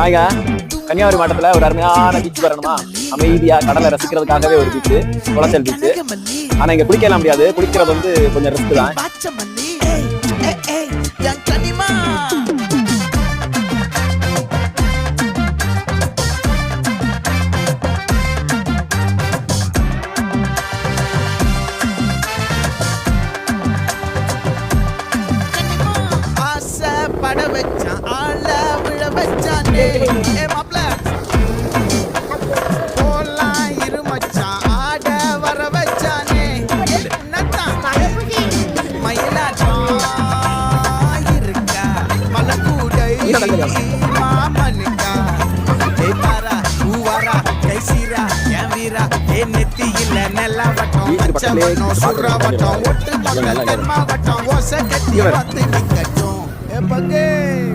ஹாய்ங்க. கன்னியாகுமரி மாவட்டத்தில் ஒரு அருமையான பீச் வரணுமா? அமைதியாக கடலை ரசிக்கிறதுக்காகவே ஒரு பீச்சு குளச்சல் பீச்சு ஆனால் இங்கே குளிக்கலாம் முடியாது. குளிக்கிறது வந்து கொஞ்சம் ரிஸ்க் தான். வட்டம் ஒட்டு மக்கள் பக்கம் வட்டம் ஓசை கட்டி வந்து நிக்கட்டும் ஏ